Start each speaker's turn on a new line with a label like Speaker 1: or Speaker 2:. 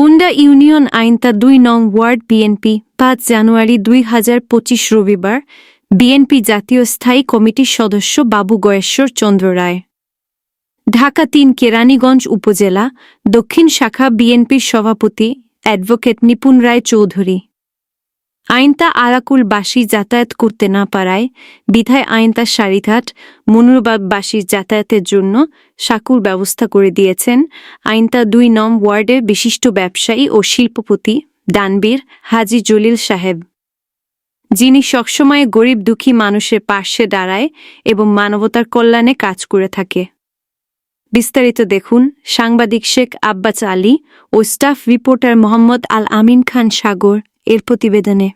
Speaker 1: কুন্ডা union আইনতা দুই নং word BNP পাঁচ জানুয়ারি দুই হাজার পঁচিশ রবিবার। বিএনপি জাতীয় স্থায়ী কমিটির সদস্য বাবু গয়েশ্বর চন্দ্র রায়। ঢাকা তিন, কেরানীগঞ্জ উপজেলা, দক্ষিণ শাখা বিএনপির সভাপতি অ্যাডভোকেট নিপুণ রায় চৌধুরী। আইনতা আরাকুলবাসী যাতায়াত করতে না পারায় বিধায় আইনতা সারিঘাট মনুরবাগবাসীর যাতায়াতের জন্য সাকুর ব্যবস্থা করে দিয়েছেন। আইনতা দুই নম ওয়ার্ডের বিশিষ্ট ব্যবসায়ী ও শিল্পপতি ডানবীর হাজি জলিল সাহেব। যিনি সবসময় গরিব দুঃখী মানুষের পাশে দাঁড়ায় এবং মানবতার কল্যাণে কাজ করে থাকে। বিস্তারিত দেখুন সাংবাদিক শেখ আব্বাস আলী ও স্টাফ রিপোর্টার মোহাম্মদ আল আমিন খান সাগর এর প্রতিবেদনে।